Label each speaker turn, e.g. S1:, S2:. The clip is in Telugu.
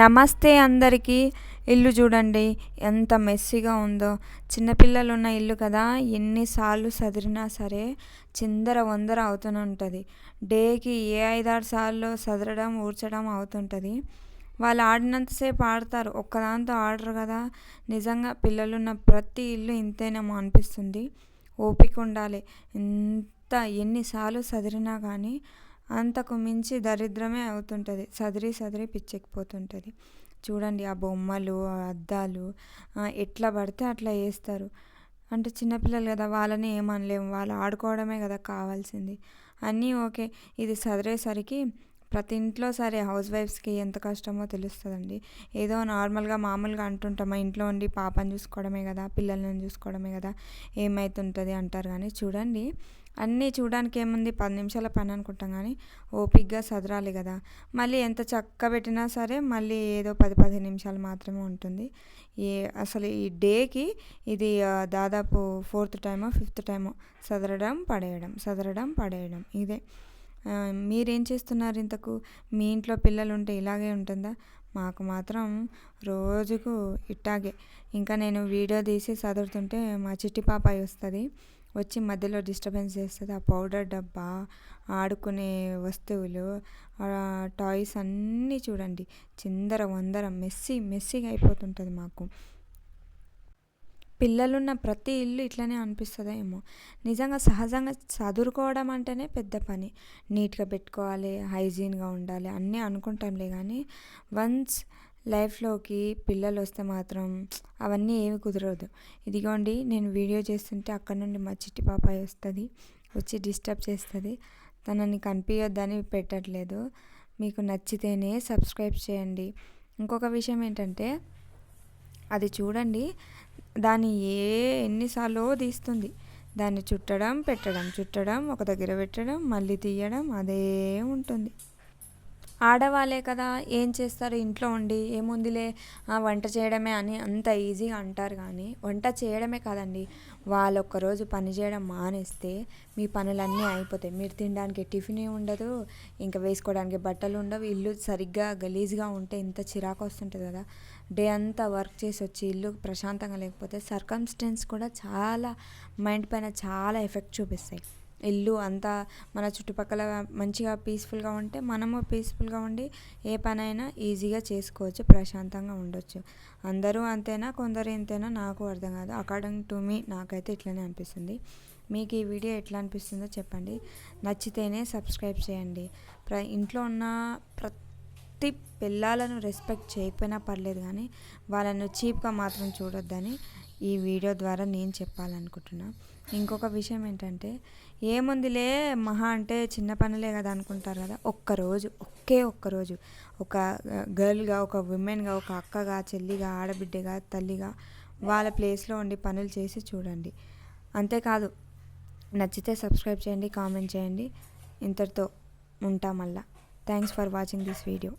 S1: నమస్తే అందరికీ. ఇల్లు చూడండి ఎంత మెస్సీగా ఉందో. చిన్నపిల్లలు ఉన్న ఇల్లు కదా ఎన్నిసార్లు సదిరినా సరే చిందర వందర అవుతూనే ఉంటుంది డేకి ఏ ఐదారు సార్లు సదరడం ఊడ్చడం అవుతుంటుంది. వాళ్ళు ఆడినంతసేపు ఆడతారు ఒక్కదాంతో ఆడరు కదా. నిజంగా పిల్లలున్న ప్రతి ఇల్లు ఇంతేనేమో అనిపిస్తుంది. ఓపిక ఉండాలి ఎంత ఎన్నిసార్లు సదిరినా కానీ అంతకు మించి దరిద్రమే అవుతుంటుంది. సదిరి సదిరి పిచ్చెక్కిపోతుంటుంది. చూడండి ఆ బొమ్మలు ఆ అద్దాలు ఎట్లా పడితే అట్లా వేస్తారు అంటే చిన్నపిల్లలు కదా వాళ్ళని ఏమనలేము. వాళ్ళు ఆడుకోవడమే కదా కావాల్సింది. అన్నీ ఓకే. ఇది సదిరేసరికి ప్రతి ఇంట్లో సరే హౌస్ వైఫ్స్కి ఎంత కష్టమో తెలుస్తుందండి. ఏదో నార్మల్గా మామూలుగా అంటుంటాం ఇంట్లో ఉండి పాపని చూసుకోవడమే కదా పిల్లల్ని చూసుకోవడమే కదా ఏమైతుంటుంది అంటారు కానీ చూడండి. అన్నీ చూడడానికి ఏముంది? పది నిమిషాల పని అనుకుంటాం కానీ ఓపిక్గా సదరాలి కదా. మళ్ళీ ఎంత చక్క పెట్టినా సరే మళ్ళీ ఏదో పది పదిహేను నిమిషాలు మాత్రమే ఉంటుంది. ఏ అసలు ఈ డేకి ఇది దాదాపు ఫోర్త్ టైమో ఫిఫ్త్ టైమో సదరడం పడేయడం సదరడం పడేయడం ఇదే. మీరేం చేస్తున్నారు ఇంతకు? మీ ఇంట్లో పిల్లలు ఉంటే ఇలాగే ఉంటుందా? మాకు మాత్రం రోజుకు ఇట్టాగే. ఇంకా నేను వీడియో తీసి చదువుతుంటే మా చిట్టి పాపాయి వస్తుంది. వచ్చి మధ్యలో డిస్టర్బెన్స్ చేస్తుంది. ఆ పౌడర్ డబ్బా ఆడుకునే వస్తువులు టాయ్స్ అన్నీ చూడండి. చిందర వందర మెస్సీ మెస్సీగా అయిపోతుంటుంది మాకు. పిల్లలున్న ప్రతి ఇల్లు ఇట్లనే అనిపిస్తుందో ఏమో నిజంగా సహజంగా చదువుకోవడం అంటేనే పెద్ద పని. నీట్గా పెట్టుకోవాలి హైజీన్గా ఉండాలి అన్నీ అనుకుంటాంలే కానీ వన్స్ లైఫ్లోకి పిల్లలు వస్తే మాత్రం అవన్నీ ఏమి కుదరదు. ఇదిగోండి నేను వీడియో చేస్తుంటే అక్కడ నుండి మా చిట్టి పాపాయి వస్తుంది వచ్చి డిస్టర్బ్ చేస్తుంది. తనని కనిపించొద్దని పెట్టట్లేదు. మీకు నచ్చితేనే సబ్స్క్రైబ్ చేయండి. ఇంకొక విషయం ఏంటంటే అది చూడండి దాన్ని ఏ ఎన్నిసార్లు తీస్తుంది? దాన్ని చుట్టడం పెట్టడం చుట్టడం ఒక దగ్గర పెట్టడం మళ్ళీ తీయడం అదే ఉంటుంది. ఆడవాళ్ళే కదా ఏం చేస్తారు? ఇంట్లో ఉండి ఏముందిలే వంట చేయడమే అని అంత ఈజీగా అంటారు కానీ వంట చేయడమే కాదండి. వాళ్ళు ఒక్కరోజు పని చేయడం మానేస్తే మీ పనులన్నీ అయిపోతాయి. మీరు తినడానికి టిఫిన్ ఉండదు ఇంకా వేసుకోవడానికి బట్టలు ఉండవు. ఇల్లు సరిగ్గా గలీజ్గా ఉంటే ఇంత చిరాకు వస్తుంటుంది కదా. డే అంతా వర్క్ చేసి వచ్చి ఇల్లు ప్రశాంతంగా లేకపోతే సర్కమ్స్టెన్స్ కూడా చాలా మైండ్ పైన చాలా ఎఫెక్ట్ చూపిస్తాయి. ఇల్లు అంతా మన చుట్టుపక్కల మంచిగా పీస్ఫుల్గా ఉంటే మనము పీస్ఫుల్గా ఉండి ఏ పనైనా ఈజీగా చేసుకోవచ్చు ప్రశాంతంగా ఉండొచ్చు. అందరూ అంతేనా కొందరు ఇంతేనా నాకు అర్థం కాదు. అకార్డింగ్ టు మీ నాకైతే ఇట్లనే అనిపిస్తుంది. మీకు ఈ వీడియో ఎట్లా అనిపిస్తుందో చెప్పండి. నచ్చితేనే సబ్స్క్రైబ్ చేయండి. ప్ర ఇంట్లో ఉన్న ప్రతి పిల్లలను రెస్పెక్ట్ చేయకపోయినా పర్లేదు కానీ వాళ్ళను చీప్గా మాత్రం చూడొద్దని ఈ వీడియో ద్వారా నేను చెప్పాలనుకుంటున్నా. ఇంకొక విషయం ఏంటంటే ఏముందిలే మహా అంటే చిన్న పనులే కదా అనుకుంటారు కదా ఒక్కరోజు ఒకే ఒక్కరోజు ఒక గర్ల్గా ఒక ఉమెన్గా ఒక అక్కగా చెల్లిగా ఆడబిడ్డగా తల్లిగా వాళ్ళ ప్లేస్లో ఉండి పనులు చేసి చూడండి. అంతేకాదు నచ్చితే సబ్స్క్రైబ్ చేయండి కామెంట్ చేయండి. ఇంతటితో ఉంటా మళ్ళా. Thanks for watching this video.